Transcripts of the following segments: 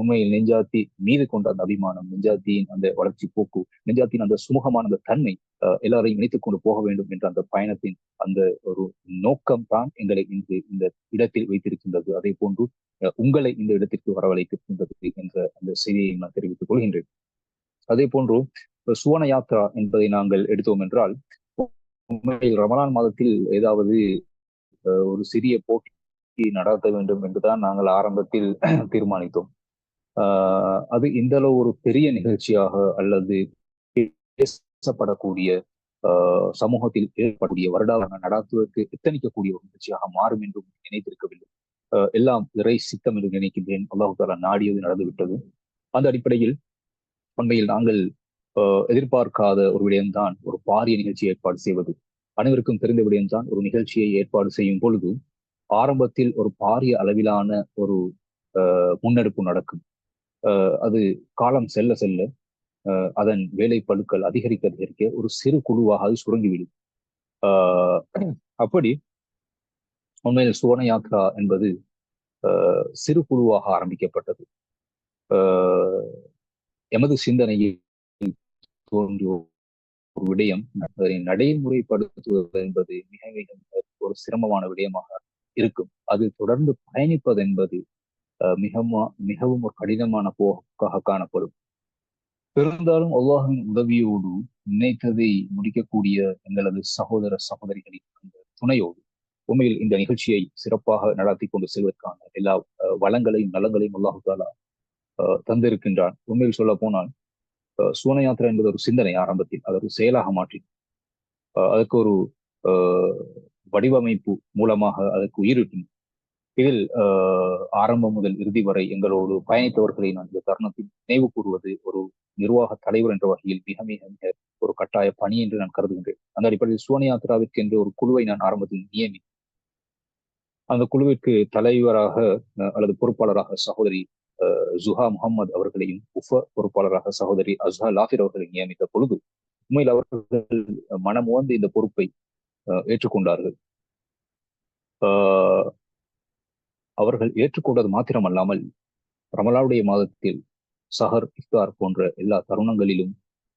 உண்மையில் நெஞ்சாத்தி மீது கொண்ட அந்த அபிமானம் நெஞ்சாத்தியின் அந்த வளர்ச்சி போக்கு நெஞ்சாத்தியின் அந்த சுமூகமான அந்த தன்மை எல்லாரையும் இணைத்துக் கொண்டு போக வேண்டும் என்ற அந்த பயணத்தின் அந்த ஒரு நோக்கம் தான் எங்களை இன்று இந்த இடத்தில் வைத்திருக்கின்றது. அதே போன்று உங்களை இந்த இடத்திற்கு வரவழைத்திருக்கின்றது என்ற அந்த செய்தியை நான் தெரிவித்துக் கொள்கின்றேன். அதே போன்று சுவன யாத்ரா என்பதை நாங்கள் எடுத்தோம் என்றால் உண்மையில் ரமலான் மாதத்தில் ஏதாவது ஒரு சிறிய போட்டி நடத்த வேண்டும் என்றுதான் நாங்கள் ஆரம்பத்தில் தீர்மானித்தோம். அது இந்த அளவு ஒரு பெரிய நிகழ்ச்சியாக அல்லது பேசப்படக்கூடிய சமூகத்தில் ஏற்படக்கூடிய வருடாக நடாத்துவதற்கு எத்தனிக்கக்கூடிய ஒரு நிகழ்ச்சியாக மாறும் என்றும் நினைத்திருக்கவில்லை. எல்லாம் இறை சித்தம் என்று நினைக்கின்றேன். அல்லாஹு தாலா நாடியது நடந்துவிட்டது அந்த அடிப்படையில் உண்மையில் நாங்கள் எதிர்பார்க்காத ஒரு விடயம்தான் ஒரு பாரிய நிகழ்ச்சியை ஏற்பாடு செய்வது. அனைவருக்கும் தெரிந்த விடயம்தான் ஒரு நிகழ்ச்சியை ஏற்பாடு செய்யும் பொழுது ஆரம்பத்தில் ஒரு பாரிய அளவிலான ஒரு முன்னெடுப்பு நடக்கும். அது காலம் செல்ல செல்ல அதன் வேலை பழுக்கள் அதிகரிக்க அதிகரிக்க ஒரு சிறு குழுவாக அது சுருங்கிவிடும் அப்படி உண்மையில் சுவன யாத்ரா என்பது சிறு குழுவாக ஆரம்பிக்கப்பட்டது. எமது சிந்தனையில் தோன்றிய ஒரு விடயம் அதனை நடைமுறைப்படுத்துவது என்பது மிக மிக ஒரு சிரமமான விடயமாக இருக்கும். அது தொடர்ந்து பயணிப்பது என்பது மிகவும் மிகவும் ஒரு கடினமான போக்காக காணப்படும். பெருந்தாலும் அல்லாஹின் உதவியோடு நினைத்ததை முடிக்கக்கூடிய எங்களது சகோதர சகோதரிகளின் அந்த துணையோடு உண்மையில் இந்த நிகழ்ச்சியை சிறப்பாக நடத்தி கொண்டு செல்வதற்கான எல்லா வளங்களையும் நலங்களையும் அல்லாஹு தாலா தந்திருக்கின்றான். உண்மையில் சொல்ல போனால் சூன யாத்திரை என்பது ஒரு சிந்தனை ஆரம்பத்தில். அதை ஒரு செயலாக மாற்றி அதற்கு ஒரு வடிவமைப்பு மூலமாக அதற்கு உயிரிட்டும் இதில் ஆரம்பம் முதல் இறுதி வரை எங்களோடு பயணித்தவர்களை நான் இந்த தருணத்தில் நினைவு கூறுவது ஒரு நிர்வாக தலைவர் என்ற வகையில் மிக மிக மிக ஒரு கட்டாய பணி என்று நான் கருதுகின்றேன். அந்த அடிப்படையில் சுவன யாத்திராவிற்கு என்று ஒரு குழுவை நான் ஆரம்பத்தில் நியமி அந்த குழுவிற்கு தலைவராக அல்லது பொறுப்பாளராக சகோதரி ஜுஹா முகமது அவர்களையும் உஃப பொறுப்பாளராக சகோதரி அஸ்ஹா லாஃபிர் அவர்களை நியமித்த பொழுது உண்மையில் அவர்கள் மனம் உவந்து இந்த பொறுப்பை ஏற்றுக்கொண்டார்கள். அவர்கள் ஏற்றுக்கொண்டது மாத்திரமல்லாமல் ரமலாவுடைய மாதத்தில் சஹர் இஃப்தார் போன்ற எல்லா தருணங்களிலும்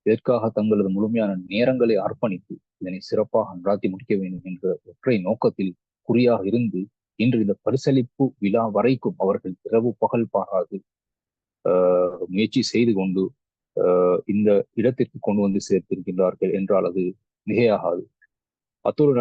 இதற்காக தங்களது முழுமையான நேரங்களை அர்ப்பணித்து இதனை சிறப்பாக நடாத்தி முடிக்க வேண்டும் என்ற ஒற்றை நோக்கத்தில் குறியாக இருந்து இன்று இந்த பரிசளிப்பு விழா வரைக்கும் அவர்கள் இரவு பகல் பாராது முயற்சி செய்து கொண்டு இந்த இடத்திற்கு கொண்டு வந்து சேர்த்திருக்கின்றார்கள் என்றால் அது மிகையாகாது. அத்தோடு